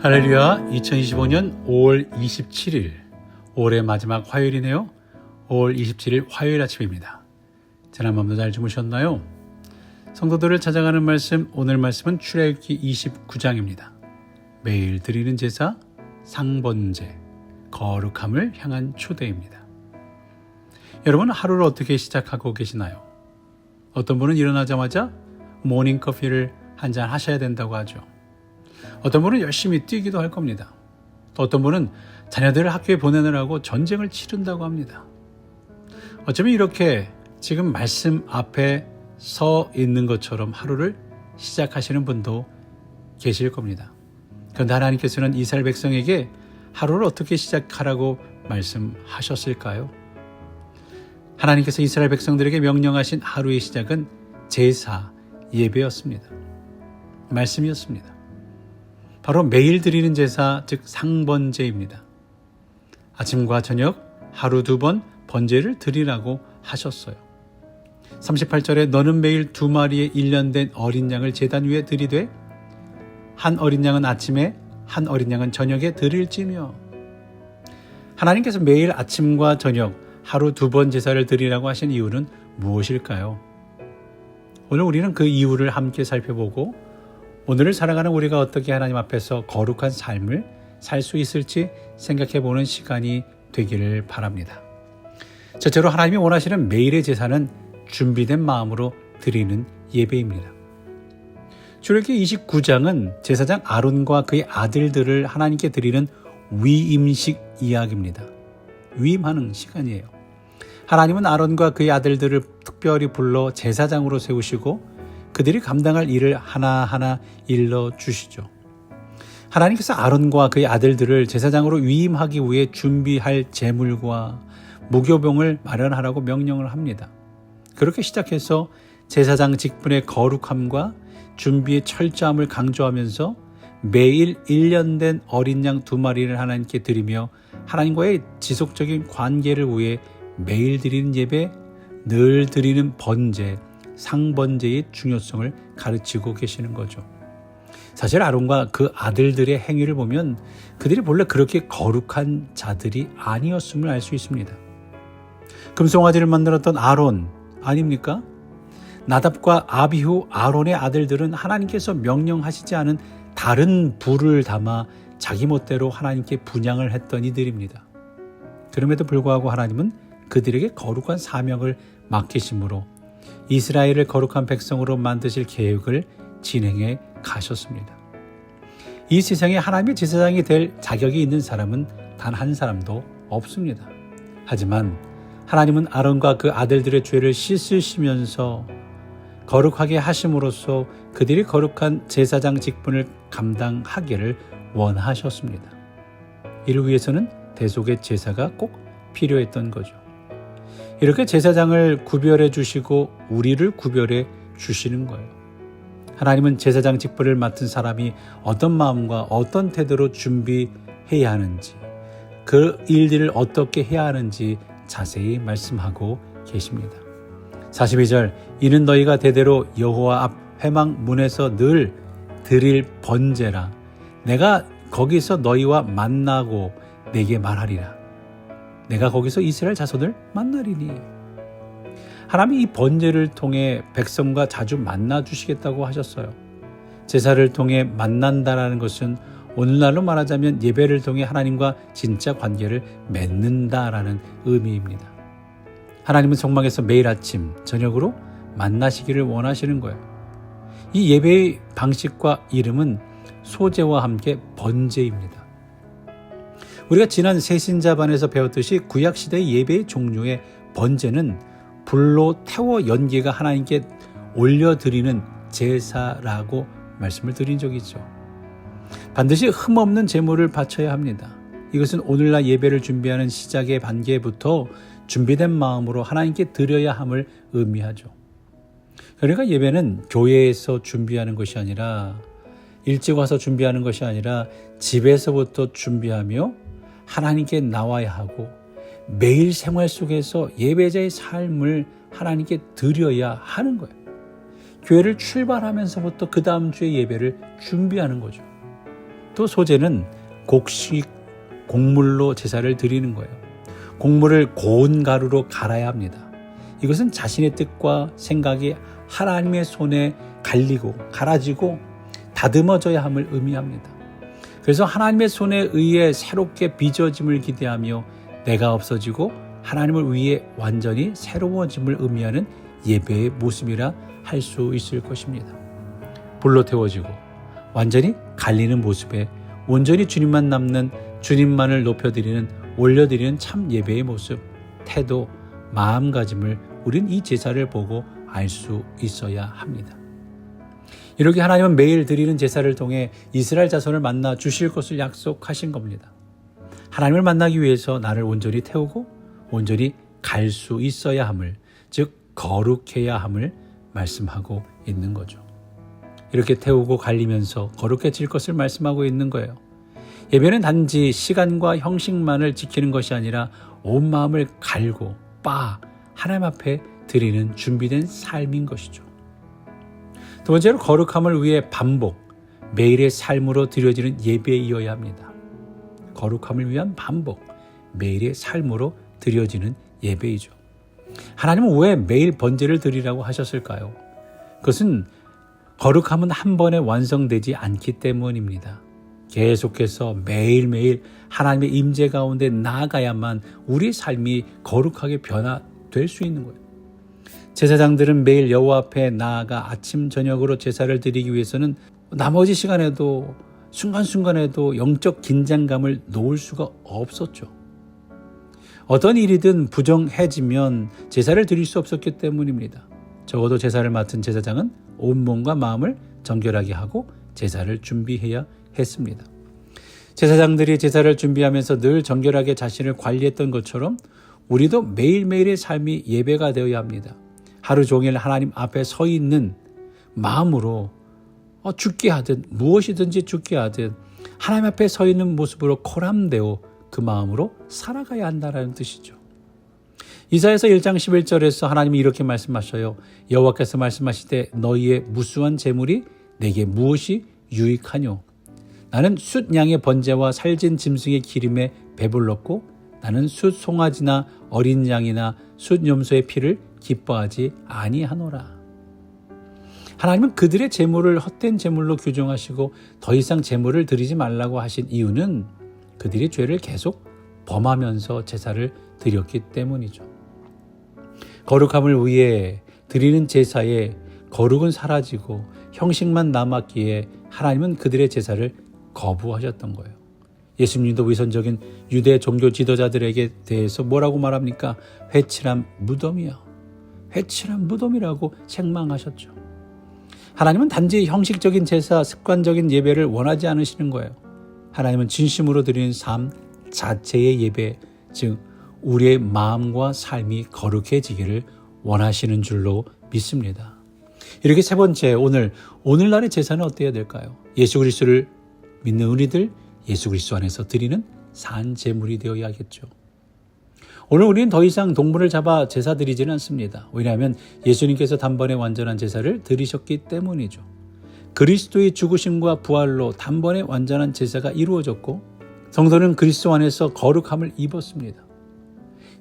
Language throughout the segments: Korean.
할렐루야. 2025년 5월 27일. 올해 마지막 화요일이네요. 5월 27일 화요일 아침입니다. 지난 밤도 잘 주무셨나요? 성도들을 찾아가는 말씀 오늘 말씀은 출애굽기 29장입니다. 매일 드리는 제사 상번제 거룩함을 향한 초대입니다. 여러분 하루를 어떻게 시작하고 계시나요? 어떤 분은 일어나자마자 모닝커피를 한 잔 하셔야 된다고 하죠 어떤 분은 열심히 뛰기도 할 겁니다. 또 어떤 분은 자녀들을 학교에 보내느라고 전쟁을 치른다고 합니다. 어쩌면 이렇게 지금 말씀 앞에 서 있는 것처럼 하루를 시작하시는 분도 계실 겁니다. 그런데 하나님께서는 이스라엘 백성에게 하루를 어떻게 시작하라고 말씀하셨을까요? 하나님께서 이스라엘 백성들에게 명령하신 하루의 시작은 제사, 예배였습니다. 말씀이었습니다. 바로 매일 드리는 제사, 즉 상번제입니다. 아침과 저녁 하루 두 번 번제를 드리라고 하셨어요. 38절에 너는 매일 두 마리의 1년 된 어린 양을 제단 위에 드리되 한 어린 양은 아침에 한 어린 양은 저녁에 드릴지며 하나님께서 매일 아침과 저녁 하루 두 번 제사를 드리라고 하신 이유는 무엇일까요? 오늘 우리는 그 이유를 함께 살펴보고 오늘을 살아가는 우리가 어떻게 하나님 앞에서 거룩한 삶을 살 수 있을지 생각해 보는 시간이 되기를 바랍니다. 첫째로 하나님이 원하시는 매일의 제사는 준비된 마음으로 드리는 예배입니다. 출애굽기 29장은 제사장 아론과 그의 아들들을 하나님께 드리는 위임식 이야기입니다. 위임하는 시간이에요. 하나님은 아론과 그의 아들들을 특별히 불러 제사장으로 세우시고 그들이 감당할 일을 하나하나 일러 주시죠. 하나님께서 아론과 그의 아들들을 제사장으로 위임하기 위해 준비할 제물과 무교병을 마련하라고 명령을 합니다. 그렇게 시작해서 제사장 직분의 거룩함과 준비의 철저함을 강조하면서 매일 1년 된 어린 양 두 마리를 하나님께 드리며 하나님과의 지속적인 관계를 위해 매일 드리는 예배, 늘 드리는 번제, 상번제의 중요성을 가르치고 계시는 거죠. 사실 아론과 그 아들들의 행위를 보면 그들이 본래 그렇게 거룩한 자들이 아니었음을 알 수 있습니다. 금송아지를 만들었던 아론 아닙니까? 나답과 아비후 아론의 아들들은 하나님께서 명령하시지 않은 다른 불을 담아 자기 멋대로 하나님께 분양을 했던 이들입니다. 그럼에도 불구하고 하나님은 그들에게 거룩한 사명을 맡기심으로 이스라엘을 거룩한 백성으로 만드실 계획을 진행해 가셨습니다. 이 세상에 하나님의 제사장이 될 자격이 있는 사람은 단 한 사람도 없습니다. 하지만 하나님은 아론과 그 아들들의 죄를 씻으시면서 거룩하게 하심으로써 그들이 거룩한 제사장 직분을 감당하기를 원하셨습니다. 이를 위해서는 대속의 제사가 꼭 필요했던 거죠. 이렇게 제사장을 구별해 주시고 우리를 구별해 주시는 거예요. 하나님은 제사장 직분을 맡은 사람이 어떤 마음과 어떤 태도로 준비해야 하는지, 그 일들을 어떻게 해야 하는지 자세히 말씀하고 계십니다. 42절 이는 너희가 대대로 여호와 앞 회망 문에서 늘 드릴 번제라 내가 거기서 너희와 만나고 내게 말하리라 내가 거기서 이스라엘 자손을 만나리니. 하나님이 이 번제를 통해 백성과 자주 만나 주시겠다고 하셨어요. 제사를 통해 만난다라는 것은 오늘날로 말하자면 예배를 통해 하나님과 진짜 관계를 맺는다라는 의미입니다. 하나님은 성막에서 매일 아침, 저녁으로 만나시기를 원하시는 거예요. 이 예배의 방식과 이름은 소재와 함께 번제입니다. 우리가 지난 세신자반에서 배웠듯이 구약 시대의 예배의 종류의 번제는 불로 태워 연기가 하나님께 올려드리는 제사라고 말씀을 드린 적이 있죠. 반드시 흠없는 제물을 바쳐야 합니다. 이것은 오늘날 예배를 준비하는 시작의 단계부터 준비된 마음으로 하나님께 드려야 함을 의미하죠. 그러니까 예배는 교회에서 준비하는 것이 아니라 일찍 와서 준비하는 것이 아니라 집에서부터 준비하며 하나님께 나와야 하고 매일 생활 속에서 예배자의 삶을 하나님께 드려야 하는 거예요. 교회를 출발하면서부터 그 다음 주의 예배를 준비하는 거죠. 또 소제는 곡식 곡물로 제사를 드리는 거예요. 곡물을 고운 가루로 갈아야 합니다. 이것은 자신의 뜻과 생각이 하나님의 손에 갈리고 갈아지고 다듬어져야 함을 의미합니다. 그래서 하나님의 손에 의해 새롭게 빚어짐을 기대하며 내가 없어지고 하나님을 위해 완전히 새로워짐을 의미하는 예배의 모습이라 할 수 있을 것입니다. 불로 태워지고 완전히 갈리는 모습에 온전히 주님만 남는 주님만을 높여드리는 올려드리는 참 예배의 모습, 태도, 마음가짐을 우린 이 제사를 보고 알 수 있어야 합니다. 이렇게 하나님은 매일 드리는 제사를 통해 이스라엘 자손을 만나 주실 것을 약속하신 겁니다. 하나님을 만나기 위해서 나를 온전히 태우고 온전히 갈 수 있어야 함을, 즉 거룩해야 함을 말씀하고 있는 거죠. 이렇게 태우고 갈리면서 거룩해질 것을 말씀하고 있는 거예요. 예배는 단지 시간과 형식만을 지키는 것이 아니라 온 마음을 갈고 빠 하나님 앞에 드리는 준비된 삶인 것이죠. 두 번째로 거룩함을 위해 반복, 매일의 삶으로 드려지는 예배이어야 합니다. 거룩함을 위한 반복, 매일의 삶으로 드려지는 예배이죠. 하나님은 왜 매일 번제를 드리라고 하셨을까요? 그것은 거룩함은 한 번에 완성되지 않기 때문입니다. 계속해서 매일매일 하나님의 임재 가운데 나아가야만 우리 삶이 거룩하게 변화될 수 있는 거예요. 제사장들은 매일 여호와 앞에 나아가 아침 저녁으로 제사를 드리기 위해서는 나머지 시간에도 순간순간에도 영적 긴장감을 놓을 수가 없었죠. 어떤 일이든 부정해지면 제사를 드릴 수 없었기 때문입니다. 적어도 제사를 맡은 제사장은 온몸과 마음을 정결하게 하고 제사를 준비해야 했습니다. 제사장들이 제사를 준비하면서 늘 정결하게 자신을 관리했던 것처럼 우리도 매일매일의 삶이 예배가 되어야 합니다. 하루 종일 하나님 앞에 서 있는 마음으로 어, 죽게 하든 무엇이든지 죽게 하든 하나님 앞에 서 있는 모습으로 코람되어 그 마음으로 살아가야 한다는 뜻이죠. 이사에서 1장 11절에서 하나님이 이렇게 말씀하셔요. 여호와께서 말씀하시되 너희의 무수한 재물이 내게 무엇이 유익하뇨? 나는 숫 양의 번제와 살진 짐승의 기름에 배불렀고 나는 숫 송아지나 어린 양이나 숫 염소의 피를 기뻐하지 아니하노라. 하나님은 그들의 재물을 헛된 재물로 규정하시고 더 이상 재물을 드리지 말라고 하신 이유는 그들이 죄를 계속 범하면서 제사를 드렸기 때문이죠. 거룩함을 위해 드리는 제사에 거룩은 사라지고 형식만 남았기에 하나님은 그들의 제사를 거부하셨던 거예요. 예수님도 위선적인 유대 종교 지도자들에게 대해서 뭐라고 말합니까? 회칠한 무덤이요. 회칠한 무덤이라고 책망하셨죠. 하나님은 단지 형식적인 제사, 습관적인 예배를 원하지 않으시는 거예요. 하나님은 진심으로 드리는 삶 자체의 예배, 즉 우리의 마음과 삶이 거룩해지기를 원하시는 줄로 믿습니다. 이렇게 세 번째 오늘 오늘날의 제사는 어때야 될까요? 예수 그리스도를 믿는 우리들 예수 그리스도 안에서 드리는 산 제물이 되어야겠죠. 오늘 우리는 더 이상 동물을 잡아 제사 드리지는 않습니다. 왜냐하면 예수님께서 단번에 완전한 제사를 드리셨기 때문이죠. 그리스도의 죽으심과 부활로 단번에 완전한 제사가 이루어졌고 성도는 그리스도 안에서 거룩함을 입었습니다.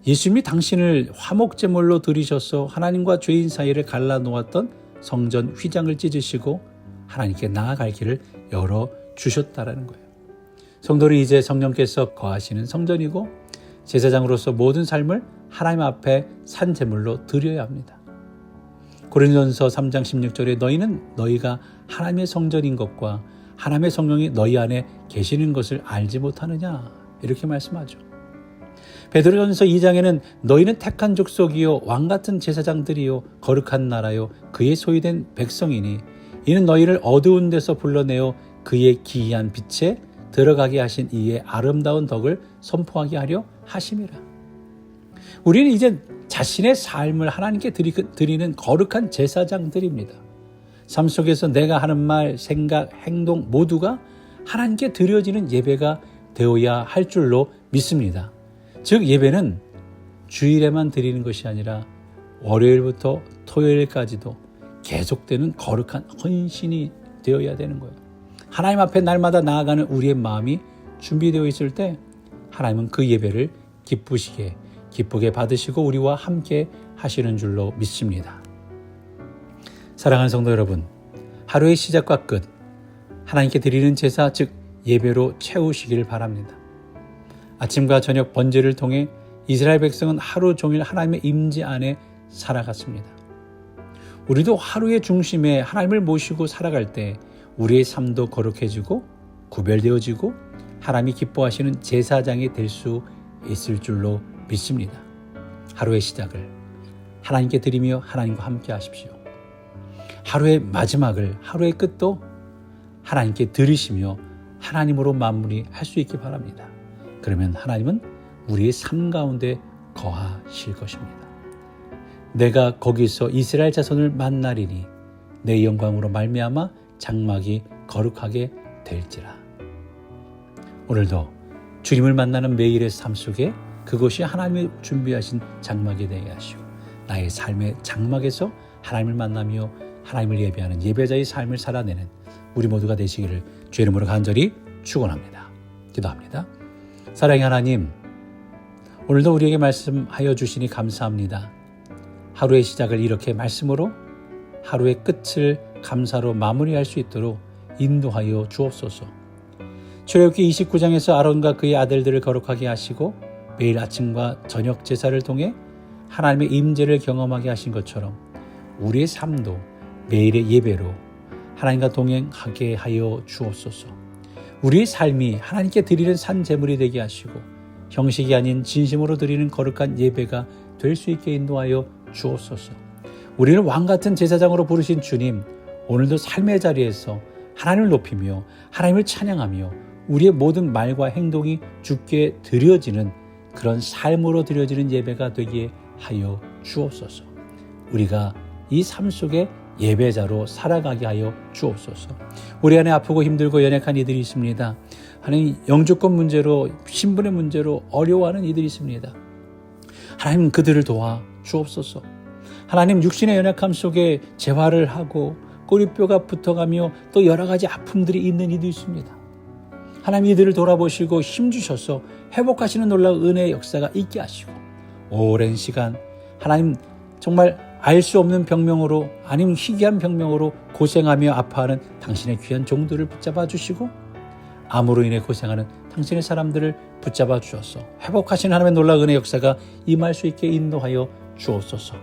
예수님이 당신을 화목제물로 들이셔서 하나님과 죄인 사이를 갈라 놓았던 성전 휘장을 찢으시고 하나님께 나아갈 길을 열어 주셨다라는 거예요. 성도는 이제 성령께서 거하시는 성전이고 제사장으로서 모든 삶을 하나님 앞에 산 제물로 드려야 합니다. 고린도전서 3장 16절에 너희는 너희가 하나님의 성전인 것과 하나님의 성령이 너희 안에 계시는 것을 알지 못하느냐 이렇게 말씀하죠. 베드로전서 2장에는 너희는 택한 족속이요 왕 같은 제사장들이요 거룩한 나라요 그의 소유된 백성이니 이는 너희를 어두운 데서 불러내어 그의 기이한 빛에 들어가게 하신 이의 아름다운 덕을 선포하게 하려 하심이라. 우리는 이제 자신의 삶을 하나님께 드리는 거룩한 제사장들입니다. 삶 속에서 내가 하는 말, 생각, 행동 모두가 하나님께 드려지는 예배가 되어야 할 줄로 믿습니다. 즉, 예배는 주일에만 드리는 것이 아니라 월요일부터 토요일까지도 계속되는 거룩한 헌신이 되어야 되는 거예요. 하나님 앞에 날마다 나아가는 우리의 마음이 준비되어 있을 때 하나님은 그 예배를 기쁘시게 기쁘게 받으시고 우리와 함께 하시는 줄로 믿습니다. 사랑하는 성도 여러분, 하루의 시작과 끝 하나님께 드리는 제사 즉 예배로 채우시길 바랍니다. 아침과 저녁 번제를 통해 이스라엘 백성은 하루 종일 하나님의 임재 안에 살아갔습니다. 우리도 하루의 중심에 하나님을 모시고 살아갈 때 우리의 삶도 거룩해지고 구별되어지고 하나님이 기뻐하시는 제사장이 될 수 있을 줄로 믿습니다. 하루의 시작을 하나님께 드리며 하나님과 함께 하십시오. 하루의 마지막을 하루의 끝도 하나님께 드리시며 하나님으로 마무리할 수 있기 바랍니다. 그러면 하나님은 우리의 삶 가운데 거하실 것입니다. 내가 거기서 이스라엘 자손을 만나리니 내 영광으로 말미암아 장막이 거룩하게 될지라. 오늘도 주님을 만나는 매일의 삶 속에 그것이 하나님이 준비하신 장막이 되게 하시오. 나의 삶의 장막에서 하나님을 만나며 하나님을 예배하는 예배자의 삶을 살아내는 우리 모두가 되시기를 주의 이름으로 간절히 축원합니다. 기도합니다. 사랑의 하나님, 오늘도 우리에게 말씀하여 주시니 감사합니다. 하루의 시작을 이렇게 말씀으로 하루의 끝을 감사로 마무리할 수 있도록 인도하여 주옵소서. 출애굽기 29장에서 아론과 그의 아들들을 거룩하게 하시고 매일 아침과 저녁 제사를 통해 하나님의 임재를 경험하게 하신 것처럼 우리의 삶도 매일의 예배로 하나님과 동행하게 하여 주옵소서. 우리의 삶이 하나님께 드리는 산 제물이 되게 하시고 형식이 아닌 진심으로 드리는 거룩한 예배가 될 수 있게 인도하여 주옵소서. 우리는 왕 같은 제사장으로 부르신 주님, 오늘도 삶의 자리에서 하나님을 높이며 하나님을 찬양하며 우리의 모든 말과 행동이 주께 드려지는 그런 삶으로 드려지는 예배가 되게 하여 주옵소서. 우리가 이 삶 속에 예배자로 살아가게 하여 주옵소서. 우리 안에 아프고 힘들고 연약한 이들이 있습니다. 하나님 영주권 문제로 신분의 문제로 어려워하는 이들이 있습니다. 하나님 그들을 도와 주옵소서. 하나님 육신의 연약함 속에 재활을 하고 꼬리뼈가 붙어가며 또 여러 가지 아픔들이 있는 이들이 있습니다. 하나님 이들을 돌아보시고 힘주셔서 회복하시는 놀라운 은혜의 역사가 있게 하시고 오랜 시간 하나님 정말 알 수 없는 병명으로 아니면 희귀한 병명으로 고생하며 아파하는 당신의 귀한 종들을 붙잡아 주시고 암으로 인해 고생하는 당신의 사람들을 붙잡아 주셔서 회복하신 하나님의 놀라운 은혜 역사가 임할 수 있게 인도하여 주옵소서.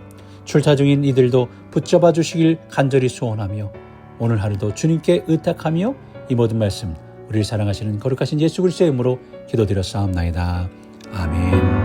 출타 중인 이들도 붙잡아 주시길 간절히 소원하며 오늘 하루도 주님께 의탁하며 이 모든 말씀 우리를 사랑하시는 거룩하신 예수 그리스도의 이름으로 기도드렸사옵나이다. 아멘.